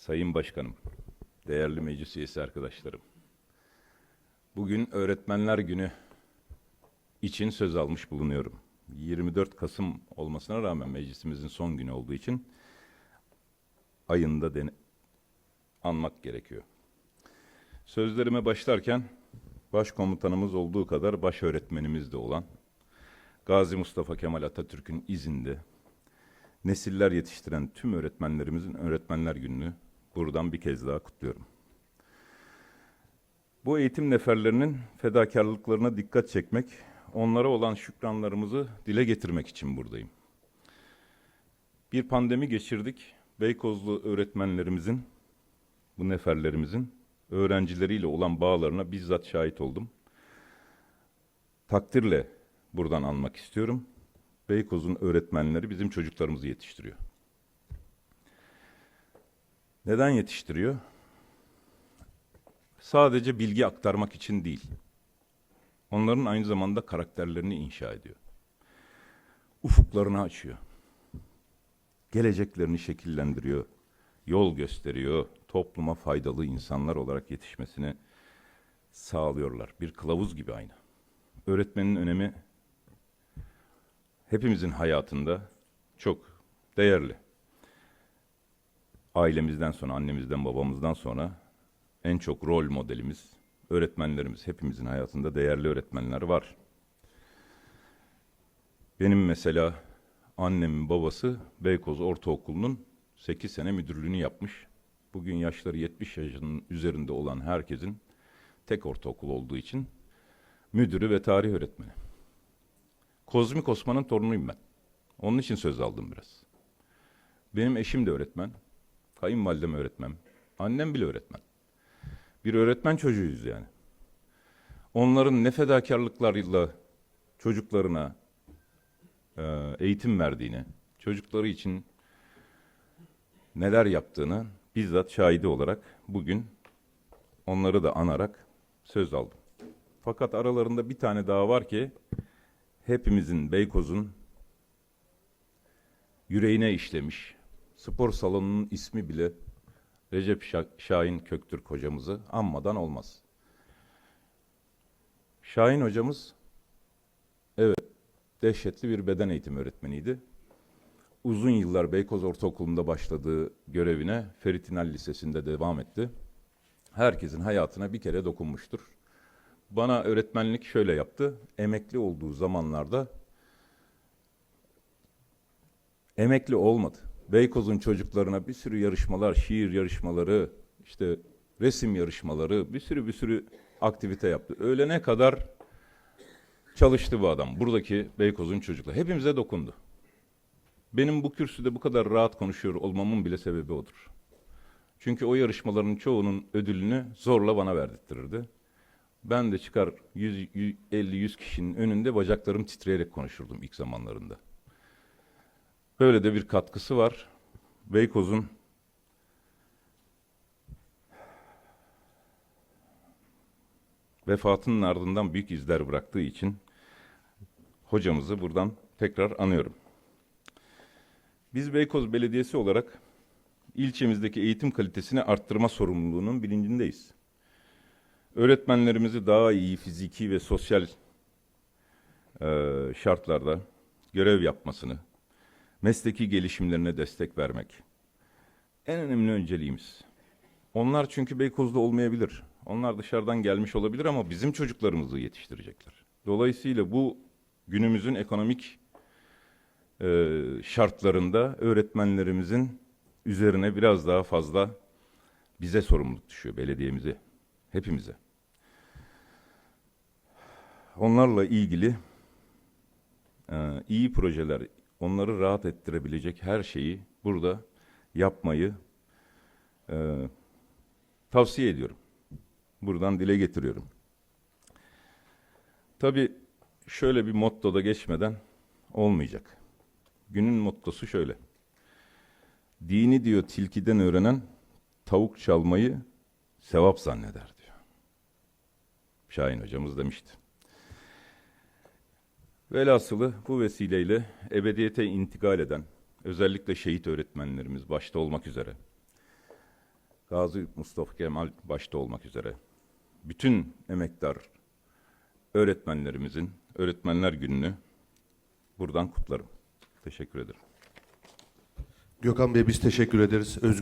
Sayın Başkanım, değerli meclis üyesi arkadaşlarım. Bugün Öğretmenler Günü için söz almış bulunuyorum. 24 Kasım olmasına rağmen meclisimizin son günü olduğu için ayında dene- anmak gerekiyor. Sözlerime başlarken başkomutanımız olduğu kadar baş öğretmenimiz de olan Gazi Mustafa Kemal Atatürk'ün izinde nesiller yetiştiren tüm öğretmenlerimizin Öğretmenler Günü'nü buradan bir kez daha kutluyorum. Bu eğitim neferlerinin fedakarlıklarına dikkat çekmek, onlara olan şükranlarımızı dile getirmek için buradayım. Bir pandemi geçirdik. Beykozlu öğretmenlerimizin, bu neferlerimizin öğrencileriyle olan bağlarına bizzat şahit oldum. Takdirle buradan anmak istiyorum. Beykoz'un öğretmenleri bizim çocuklarımızı yetiştiriyor. Neden yetiştiriyor? Sadece bilgi aktarmak için değil. Onların aynı zamanda karakterlerini inşa ediyor. Ufuklarını açıyor. Geleceklerini şekillendiriyor. Yol gösteriyor. Topluma faydalı insanlar olarak yetişmesini sağlıyorlar. Bir kılavuz gibi aynı. Öğretmenin önemi hepimizin hayatında çok değerli. Ailemizden sonra, annemizden, babamızdan sonra en çok rol modelimiz, öğretmenlerimiz. Hepimizin hayatında değerli öğretmenler var. Benim mesela annemin babası Beykoz Ortaokulu'nun 8 sene müdürlüğünü yapmış. Bugün yaşları 70 yaşının üzerinde olan herkesin tek ortaokul olduğu için müdürü ve tarih öğretmeni. Kozmik Osman'ın torunuyum ben. Onun için söz aldım biraz. Benim eşim de öğretmen. Kayınvalidem öğretmen. Annem bile öğretmen. Bir öğretmen çocuğuyuz yani. Onların ne fedakarlıklarıyla çocuklarına e, eğitim verdiğini, çocukları için neler yaptığını bizzat şahidi olarak bugün onları da anarak söz aldım. Fakat aralarında bir tane daha var ki hepimizin Beykoz'un yüreğine işlemiş. Spor salonunun ismi bile Recep Şa- Şahin Köktürk hocamızı anmadan olmaz. Şahin hocamız evet dehşetli bir beden eğitimi öğretmeniydi. Uzun yıllar Beykoz Ortaokulu'nda başladığı görevine Ferit İnal Lisesi'nde devam etti. Herkesin hayatına bir kere dokunmuştur. Bana öğretmenlik şöyle yaptı. Emekli olduğu zamanlarda emekli olmadı. Beykoz'un çocuklarına bir sürü yarışmalar, şiir yarışmaları, işte resim yarışmaları, bir sürü bir sürü aktivite yaptı. Öğlene kadar çalıştı bu adam. Buradaki Beykoz'un çocukları. Hepimize dokundu. Benim bu kürsüde bu kadar rahat konuşuyor olmamın bile sebebi odur. Çünkü o yarışmaların çoğunun ödülünü zorla bana verdirtirdi. Ben de çıkar 150-100 kişinin önünde bacaklarım titreyerek konuşurdum ilk zamanlarında. Böyle de bir katkısı var. Beykoz'un vefatının ardından büyük izler bıraktığı için hocamızı buradan tekrar anıyorum. Biz Beykoz Belediyesi olarak ilçemizdeki eğitim kalitesini arttırma sorumluluğunun bilincindeyiz. Öğretmenlerimizi daha iyi fiziki ve sosyal e, şartlarda görev yapmasını, mesleki gelişimlerine destek vermek en önemli önceliğimiz. Onlar çünkü Beykoz'da olmayabilir. Onlar dışarıdan gelmiş olabilir ama bizim çocuklarımızı yetiştirecekler. Dolayısıyla bu günümüzün ekonomik e, şartlarında öğretmenlerimizin üzerine biraz daha fazla bize sorumluluk düşüyor, belediyemize, hepimize. Onlarla ilgili e, iyi projeler, onları rahat ettirebilecek her şeyi burada yapmayı e, tavsiye ediyorum. Buradan dile getiriyorum. Tabii şöyle bir motto da geçmeden olmayacak. Günün mottosu şöyle. Dini diyor tilkiden öğrenen tavuk çalmayı sevap zanneder diyor. Şahin hocamız demişti. Velhasılı bu vesileyle ebediyete intikal eden özellikle şehit öğretmenlerimiz başta olmak üzere Gazi Mustafa Kemal başta olmak üzere bütün emektar öğretmenlerimizin Öğretmenler Günü'nü buradan kutlarım. Teşekkür ederim. Gökhan Bey biz teşekkür ederiz. Özgür